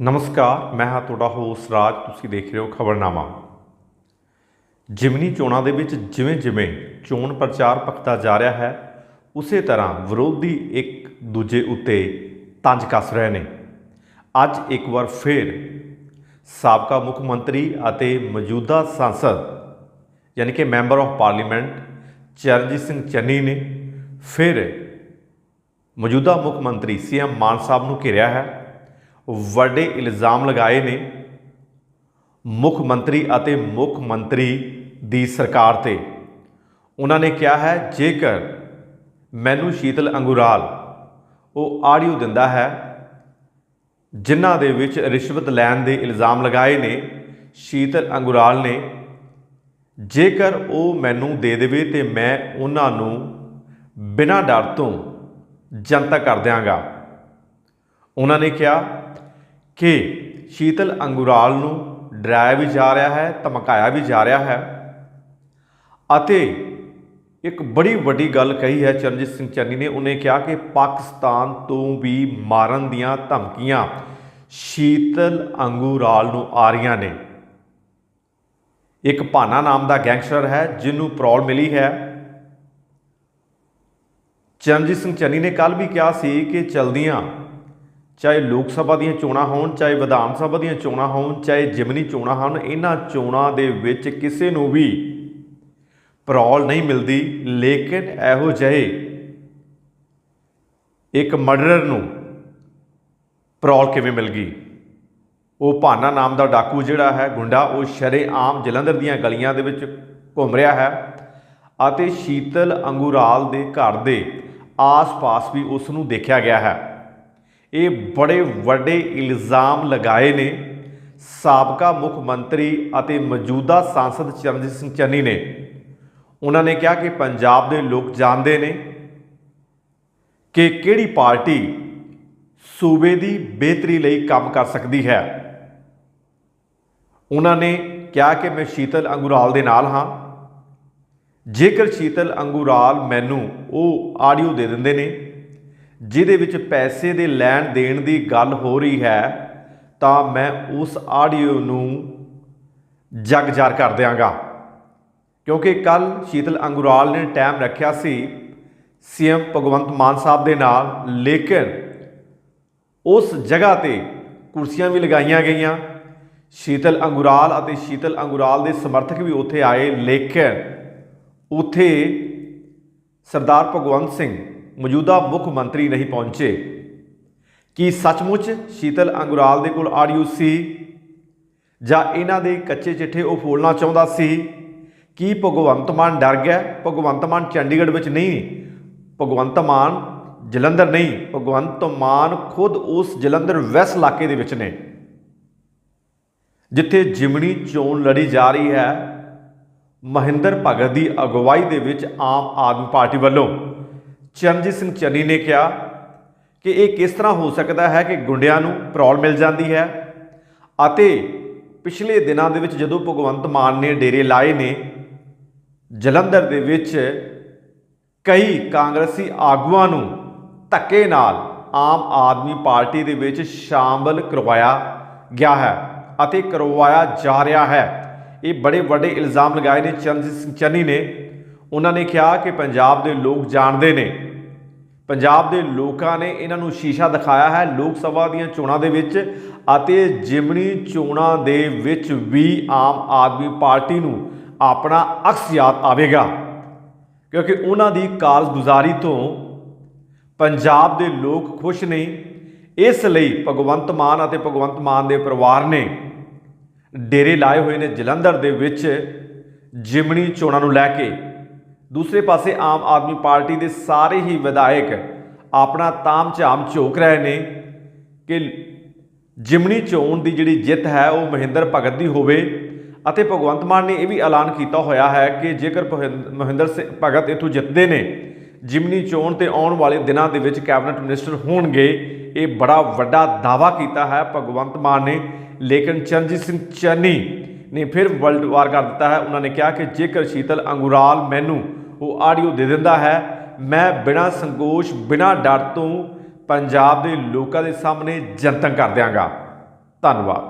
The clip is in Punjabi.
ਨਮਸਕਾਰ, ਮੈਂ ਹਾਂ ਤੁਹਾਡਾ ਹੋਸਟ ਰਾਜ, ਤੁਸੀਂ ਦੇਖ ਰਹੇ ਹੋ ਖਬਰਨਾਮਾ। ਜਿਮਨੀ ਚੋਣਾਂ ਦੇ ਵਿੱਚ ਜਿਵੇਂ ਜਿਵੇਂ ਚੋਣ ਪ੍ਰਚਾਰ ਪੱਕਦਾ ਜਾ ਰਿਹਾ ਹੈ, ਉਸੇ ਤਰ੍ਹਾਂ ਵਿਰੋਧੀ ਇੱਕ ਦੂਜੇ ਉੱਤੇ ਤੰਜ ਕੱਸ ਰਹੇ ਨੇ। ਅੱਜ ਇੱਕ ਵਾਰ ਫਿਰ ਸਾਬਕਾ ਮੁੱਖ ਮੰਤਰੀ ਅਤੇ ਮੌਜੂਦਾ ਸੰਸਦ, ਯਾਨੀ ਕਿ member of parliament Charanjit Singh Channi ਨੇ ਫਿਰ ਮੌਜੂਦਾ ਮੁੱਖ ਮੰਤਰੀ ਸੀਐਮ ਮਾਨ ਸਾਹਿਬ ਨੂੰ ਘੇਰਿਆ ਹੈ। ਵੱਡੇ ਇਲਜ਼ਾਮ ਲਗਾਏ ਨੇ ਮੁੱਖ ਮੰਤਰੀ ਅਤੇ ਮੁੱਖ ਮੰਤਰੀ ਦੀ ਸਰਕਾਰ ਤੇ। ਉਹਨਾਂ ਨੇ ਕਿਹਾ ਹੈ, ਜੇਕਰ ਮੈਨੂੰ ਸ਼ੀਤਲ ਅੰਗੁਰਾਲ ਉਹ ਆਡੀਓ ਦਿੰਦਾ ਹੈ, ਜਿਨ੍ਹਾਂ ਦੇ ਵਿੱਚ ਰਿਸ਼ਵਤ ਲੈਣ ਦੇ ਇਲਜ਼ਾਮ ਲਗਾਏ ਨੇ, ਸ਼ੀਤਲ ਅੰਗੁਰਾਲ ਨੇ, ਜੇਕਰ ਉਹ ਮੈਨੂੰ ਦੇ ਦੇਵੇ ਤੇ ਮੈਂ ਉਹਨਾਂ ਨੂੰ ਬਿਨਾਂ ਡਰ ਤੋਂ ਜਨਤਕ ਕਰ ਦਿਆਂਗਾ। ਉਹਨਾਂ ਨੇ ਕਿਹਾ ਕਿ ਸ਼ੀਤਲ ਅੰਗੁਰਾਲ ਨੂੰ ਡਰਾਇਆ ਵੀ ਜਾ ਰਿਹਾ ਹੈ, ਧਮਕਾਇਆ ਵੀ ਜਾ ਰਿਹਾ ਹੈ ਅਤੇ ਇੱਕ ਬੜੀ ਵੱਡੀ ਗੱਲ ਕਹੀ ਹੈ, ਚਰਨਜੀਤ ਸਿੰਘ ਚੰਨੀ ਨੇ, ਉਹਨੇ ਕਿਹਾ ਕਿ ਪਾਕਿਸਤਾਨ ਤੋਂ ਵੀ ਮਾਰਨ ਦੀਆਂ ਧਮਕੀਆਂ ਸ਼ੀਤਲ ਅੰਗੂਰਾਲ ਨੂੰ ਆ ਰਹੀਆਂ ਨੇ। ਇੱਕ ਭਾਨਾ ਨਾਮ ਦਾ ਗੈਂਗਸਟਰ ਹੈ, ਜਿਹਨੂੰ ਪ੍ਰੌਲ ਮਿਲੀ ਹੈ। ਚਰਨਜੀਤ ਸਿੰਘ ਚੰਨੀ ਨੇ ਕੱਲ ਵੀ ਕਿਹਾ ਸੀ ਕਿ ਚਲਦੀਆਂ ਚਾਹੇ ਲੋਕ ਸਭਾ ਦੀਆਂ ਚੋਣਾਂ ਹੋਣ, ਚਾਹੇ ਵਿਧਾਨ ਸਭਾ ਦੀਆਂ ਚੋਣਾਂ ਹੋਣ, ਚਾਹੇ ਜਿਮਨੀ ਚੋਣਾਂ ਹਨ ਇਹਨਾਂ ਚੋਣਾਂ ਦੇ ਵਿੱਚ ਕਿਸੇ ਨੂੰ ਵੀ ਪਰੌਲ ਨਹੀਂ ਮਿਲਦੀ। ਲੇਕਿਨ ਇਹੋ ਜਿਹੇ ਇੱਕ ਮਰਡਰਰ ਨੂੰ ਪਰੌਲ ਕਿਵੇਂ ਮਿਲ ਗਈ? ਉਹ ਭਾਨਾ ਨਾਮ ਦਾ ਡਾਕੂ ਜਿਹੜਾ ਹੈ, ਗੁੰਡਾ, ਉਹ ਸ਼ਰੇਆਮ ਜਲੰਧਰ ਦੀਆਂ ਗਲੀਆਂ ਦੇ ਵਿੱਚ ਘੁੰਮ ਰਿਹਾ ਹੈ ਅਤੇ ਸ਼ੀਤਲ ਅੰਗੂਰਾਲ ਦੇ ਘਰ ਦੇ ਆਸ-ਪਾਸ ਵੀ ਉਸ ਨੂੰ ਦੇਖਿਆ ਗਿਆ ਹੈ। ਇਹ ਬੜੇ ਵੱਡੇ ਇਲਜ਼ਾਮ ਲਗਾਏ ਨੇ। ਸਾਬਕਾ ਮੁੱਖ ਮੰਤਰੀ ਅਤੇ ਮੌਜੂਦਾ ਸਾਂਸਦ ਚਰਨਜੀਤ ਸਿੰਘ ਚੰਨੀ ਨੇ। ਉਹਨਾਂ ਨੇ ਕਿਹਾ ਕਿ ਪੰਜਾਬ ਦੇ ਲੋਕ ਜਾਣਦੇ ਨੇ ਕਿ ਕਿਹੜੀ ਪਾਰਟੀ ਸੂਬੇ ਦੀ ਬਿਹਤਰੀ ਲਈ ਕੰਮ ਕਰ ਸਕਦੀ ਹੈ। ਉਹਨਾਂ ਨੇ ਕਿਹਾ ਕਿ ਮੈਂ ਸ਼ੀਤਲ ਅੰਗੁਰਾਲ ਦੇ ਨਾਲ ਹਾਂ। ਜੇਕਰ ਸ਼ੀਤਲ ਅੰਗੂਰਾਲ ਮੈਨੂੰ ਉਹ ਆਡੀਓ ਦੇ ਦਿੰਦੇ ਨੇ ਜਿਹਦੇ ਵਿੱਚ ਪੈਸੇ ਦੇ ਲੈਣ ਦੇਣ ਦੀ ਗੱਲ ਹੋ ਰਹੀ ਹੈ, ਤਾਂ ਮੈਂ ਉਸ ਆਡੀਓ ਨੂੰ ਜਗਜਾਰ ਕਰ ਦਿਆਂਗਾ। ਕਿਉਂਕਿ ਕੱਲ ਸ਼ੀਤਲ ਅੰਗੁਰਾਲ ਨੇ ਟਾਈਮ ਰੱਖਿਆ ਸੀ ਸੀਐਮ ਭਗਵੰਤ ਮਾਨ ਸਾਹਿਬ ਦੇ ਨਾਲ, ਲੇਕਿਨ ਉਸ ਜਗ੍ਹਾ ਤੇ ਕੁਰਸੀਆਂ ਵੀ ਲਗਾਈਆਂ ਗਈਆਂ। ਸ਼ੀਤਲ ਅੰਗੁਰਾਲ ਅਤੇ ਸ਼ੀਤਲ ਅੰਗੁਰਾਲ ਦੇ ਸਮਰਥਕ ਵੀ ਉੱਥੇ ਆਏ, ਲੇਕਿਨ ਉੱਥੇ ਸਰਦਾਰ ਭਗਵੰਤ ਸਿੰਘ ਮੌਜੂਦਾ ਮੁੱਖ ਮੰਤਰੀ ਨਹੀਂ ਪਹੁੰਚੇ। ਕੀ ਸੱਚਮੁੱਚ ਸ਼ੀਤਲ ਅੰਗੁਰਾਲ ਦੇ ਕੋਲ ਆਡੀਓ ਸੀ? ਜਾਂ ਇਹਨਾਂ ਦੇ ਕੱਚੇ ਚਿੱਠੇ ਉਹ ਫੋਲਣਾ ਚਾਹੁੰਦਾ ਸੀ? ਕੀ ਭਗਵੰਤ ਮਾਨ ਡਰ ਗਿਆ? ਭਗਵੰਤ ਮਾਨ ਚੰਡੀਗੜ੍ਹ ਵਿੱਚ ਨਹੀਂ। ਭਗਵੰਤ ਮਾਨ ਜਲੰਧਰ ਨਹੀਂ। ਭਗਵੰਤ ਮਾਨ ਖੁਦ ਉਸ ਜਲੰਧਰ ਵੈਸਟ ਇਲਾਕੇ ਦੇ ਵਿੱਚ ਨੇ। ਜਿੱਥੇ ਜਿਮਣੀ ਚੋਣ ਲੜੀ ਜਾ ਰਹੀ ਹੈ, ਮਹਿੰਦਰ ਭਗਤ ਦੀ ਅਗਵਾਈ ਦੇ ਵਿੱਚ ਆਮ ਆਦਮੀ ਪਾਰਟੀ ਵੱਲੋਂ। ਚਰਨਜੀਤ ਸਿੰਘ ਚੰਨੀ ਨੇ ਕਿਹਾ ਕਿ ਇਹ ਕਿਸ ਤਰ੍ਹਾਂ ਹੋ ਸਕਦਾ ਹੈ ਕਿ ਗੁੰਡਿਆਂ ਨੂੰ ਪਰੌਲ ਮਿਲ ਜਾਂਦੀ ਹੈ? ਅਤੇ ਪਿਛਲੇ ਦਿਨਾਂ ਦੇ ਵਿੱਚ ਜਦੋਂ ਭਗਵੰਤ ਮਾਨ ਨੇ ਡੇਰੇ ਲਾਏ ਨੇ, ਜਲੰਧਰ ਦੇ ਵਿੱਚ ਕਈ ਕਾਂਗਰਸੀ ਆਗੂਆਂ ਨੂੰ ਧੱਕੇ ਨਾਲ ਆਮ ਆਦਮੀ ਪਾਰਟੀ ਦੇ ਵਿੱਚ ਸ਼ਾਮਲ ਕਰਵਾਇਆ ਗਿਆ ਹੈ ਅਤੇ ਕਰਵਾਇਆ ਜਾ ਰਿਹਾ ਹੈ। ਇਹ ਬੜੇ ਵੱਡੇ ਇਲਜ਼ਾਮ ਲਗਾਏ ਨੇ। ਚਰਨਜੀਤ ਸਿੰਘ ਚੰਨੀ ਨੇ, ਉਹਨਾਂ ਨੇ ਕਿਹਾ ਕਿ ਪੰਜਾਬ ਦੇ ਲੋਕ ਜਾਣਦੇ ਨੇ ਪੰਜਾਬ ਦੇ ਲੋਕਾਂ ਨੇ ਇਹਨਾਂ ਨੂੰ ਸ਼ੀਸ਼ਾ ਦਿਖਾਇਆ ਹੈ। ਲੋਕ ਸਭਾ ਦੀਆਂ ਚੋਣਾਂ ਦੇ ਵਿੱਚ ਅਤੇ ਜਿਮਨੀ ਚੋਣਾਂ ਦੇ ਵਿੱਚ ਵੀ ਆਮ ਆਦਮੀ ਪਾਰਟੀ ਨੂੰ ਆਪਣਾ ਅਕਸ ਯਾਦ ਆਵੇਗਾ। ਕਿਉਂਕਿ ਉਹਨਾਂ ਦੀ ਕਾਰਗੁਜ਼ਾਰੀ ਤੋਂ ਪੰਜਾਬ ਦੇ ਲੋਕ ਖੁਸ਼ ਨਹੀਂ ਇਸ ਲਈ ਭਗਵੰਤ ਮਾਨ ਅਤੇ ਭਗਵੰਤ ਮਾਨ ਦੇ ਪਰਿਵਾਰ ਨੇ ਡੇਰੇ ਲਾਏ ਹੋਏ ਨੇ ਜਲੰਧਰ ਦੇ ਵਿੱਚ ਜਿਮਣੀ ਚੋਣਾਂ ਨੂੰ ਲੈ ਕੇ। ਦੂਸਰੇ ਪਾਸੇ ਆਮ ਆਦਮੀ ਪਾਰਟੀ ਦੇ ਸਾਰੇ ਹੀ ਵਿਧਾਇਕ ਆਪਣਾ ਤਾਮ ਝਾਮ ਝੋਕ ਰਹੇ ਨੇ ਕਿ ਜਿਮਨੀ ਚੋਣ ਦੀ ਜਿਹੜੀ ਜਿੱਤ ਹੈ ਉਹ ਮਹਿੰਦਰ ਭਗਤ ਦੀ ਹੋਵੇ ਅਤੇ ਭਗਵੰਤ ਮਾਨ ਨੇ ਇਹ ਵੀ ਐਲਾਨ ਕੀਤਾ ਹੋਇਆ ਹੈ ਕਿ ਜੇਕਰ ਭਗਿੰ- ਮਹਿੰਦਰ ਸਿੰਘ ਭਗਤ ਇਥੋਂ ਜਿੱਤਦੇ ਨੇ ਜਿਮਨੀ ਚੋਣ ਤੇ ਆਉਣ ਵਾਲੇ ਦਿਨਾਂ ਦੇ ਵਿੱਚ ਕੈਬਨਿਟ ਮਿਨਿਸਟਰ ਹੋਣਗੇ, ਇਹ ਬੜਾ ਵੱਡਾ ਦਾਵਾ ਕੀਤਾ ਹੈ ਭਗਵੰਤ ਮਾਨ ਨੇ। ਲੇਕਿਨ ਚਰਨਜੀਤ ਸਿੰਘ ਚੰਨੀ ਨੇ ਫਿਰ ਵਰਲਡ ਵਾਰ ਕਰ ਦਿੱਤਾ ਹੈ। ਉਹਨਾਂ ਨੇ ਕਿਹਾ ਕਿ ਜੇਕਰ ਸ਼ੀਤਲ ਅੰਗੁਰਾਲ ਮੈਨੂੰ ਉਹ ਆਡੀਓ ਦੇ ਦਿੰਦਾ ਹੈ। ਮੈਂ ਬਿਨਾਂ ਸੰਕੋਚ, ਬਿਨਾਂ ਡਰ ਤੋਂ ਪੰਜਾਬ ਦੇ ਲੋਕਾਂ ਦੇ ਸਾਹਮਣੇ ਜਨਤਕ ਕਰ ਦਿਆਂਗਾ। ਧੰਨਵਾਦ।